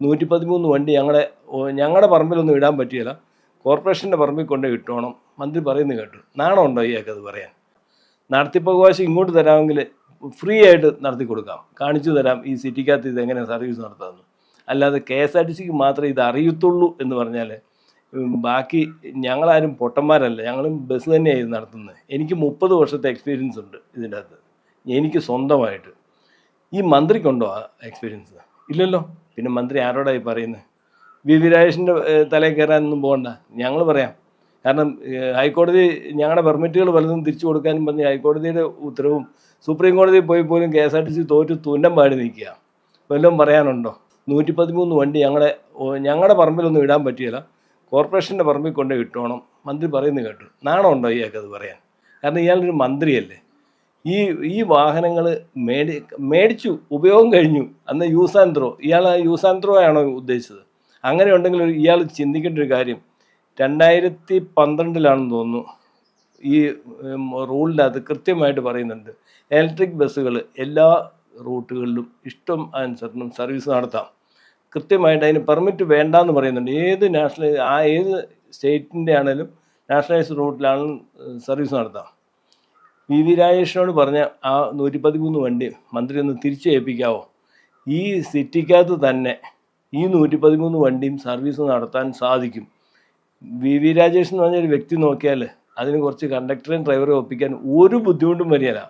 നൂറ്റി പതിമൂന്ന് വണ്ടി ഞങ്ങളുടെ ഞങ്ങളുടെ പറമ്പിലൊന്നും ഇടാൻ പറ്റിയില്ല. കോർപ്പറേഷന്റെ പറമ്പിൽ കൊണ്ട് ഇട്ടോണം. മന്ത്രി പറയുന്നത് കേട്ടു. നാണമുണ്ടോ അത് പറയാൻ? നടത്തിപ്പവകാശം ഇങ്ങോട്ട് തരാമെങ്കിൽ ഫ്രീ ആയിട്ട് നടത്തി കൊടുക്കാം. കാണിച്ചു തരാം ഈ സിറ്റിക്കകത്ത് ഇത് എങ്ങനെ സർവീസ് നടത്താമെന്ന് അല്ലാതെ കെ എസ് ആർ ടി സിക്ക് മാത്രമേ ഇത് അറിയത്തുള്ളൂ എന്ന് പറഞ്ഞാൽ ബാക്കി ഞങ്ങളാരും പൊട്ടന്മാരല്ല. ഞങ്ങളും ബസ് തന്നെയാണ് ഇത് നടത്തുന്നത്. എനിക്ക് മുപ്പത് വർഷത്തെ എക്സ്പീരിയൻസ് ഉണ്ട് ഇതിന്റെ അകത്ത് എനിക്ക് സ്വന്തമായിട്ട്. ഈ മന്ത്രിക്കുണ്ടോ ആ എക്സ്പീരിയൻസ് ഇല്ലല്ലോ. പിന്നെ മന്ത്രി ആരോടായി പറയുന്നത് വി വി രാജേഷിന്റെ തലയിൽ കയറാനൊന്നും പോകണ്ട. ഞങ്ങൾ പറയാം. കാരണം ഹൈക്കോടതി ഞങ്ങളുടെ പെർമിറ്റുകൾ പലതും തിരിച്ചു കൊടുക്കാനും പറഞ്ഞ് ഹൈക്കോടതിയുടെ ഉത്തരവും സുപ്രീം കോടതിയിൽ പോയി പോലും K S R T C തോറ്റ് തുന്നം പാടി നിൽക്കുക. വല്ലതും പറയാനുണ്ടോ? നൂറ്റി പതിമൂന്ന് വണ്ടി ഞങ്ങളെ ഞങ്ങളുടെ പറമ്പിലൊന്നും ഇടാൻ പറ്റിയില്ല. കോർപ്പറേഷന്റെ പറമ്പിൽ കൊണ്ട് ഇട്ടോണം. മന്ത്രി പറയുന്നത് കേട്ടു. നാണമുണ്ടോ ഇയാൾക്ക് അത് പറയാൻ? കാരണം ഇയാളൊരു മന്ത്രിയല്ലേ. ഈ ഈ വാഹനങ്ങൾ മേടി മേടിച്ചു ഉപയോഗം കഴിഞ്ഞു. അന്ന് യൂസ് ആൻഡ് ത്രോ ഇയാൾ യൂസ് ആൻഡ് ത്രോ ആണോ ഉദ്ദേശിച്ചത്? അങ്ങനെ ഉണ്ടെങ്കിൽ ഇയാൾ ചിന്തിക്കേണ്ട ഒരു കാര്യം. രണ്ടായിരത്തി പന്ത്രണ്ടിലാണെന്ന് തോന്നുന്നു. ഈ റൂളിന്റെ അത് കൃത്യമായിട്ട് പറയുന്നുണ്ട്. ഇലക്ട്രിക് ബസ്സുകൾ എല്ലാ റൂട്ടുകളിലും ഇഷ്ടം അനുസരണം സർവീസ് നടത്താം. കൃത്യമായിട്ട് അതിന് പെർമിറ്റ് വേണ്ടാന്ന് പറയുന്നുണ്ട്. ഏത് നാഷണൽ ആ ഏത് സ്റ്റേറ്റിന്റെ ആണെങ്കിലും നാഷണലൈസ്ഡ് റൂട്ടിലാണെങ്കിലും സർവീസ് നടത്താം. വി വി രാജേഷിനോട് പറഞ്ഞ ആ നൂറ്റി പതിമൂന്ന് വണ്ടി മന്ത്രി ഒന്ന് തിരിച്ചു ഏൽപ്പിക്കാവോ ഈ സിറ്റിക്കകത്ത് തന്നെ ഈ നൂറ്റി പതിമൂന്ന് വണ്ടിയും സർവീസ് നടത്താൻ സാധിക്കും. വി വി രാജേഷ് എന്ന് പറഞ്ഞൊരു വ്യക്തി നോക്കിയാൽ അതിന് കുറച്ച് കണ്ടക്ടറെയും ഡ്രൈവറെ ഒപ്പിക്കാൻ ഒരു ബുദ്ധിമുട്ടും വരികയില്ല.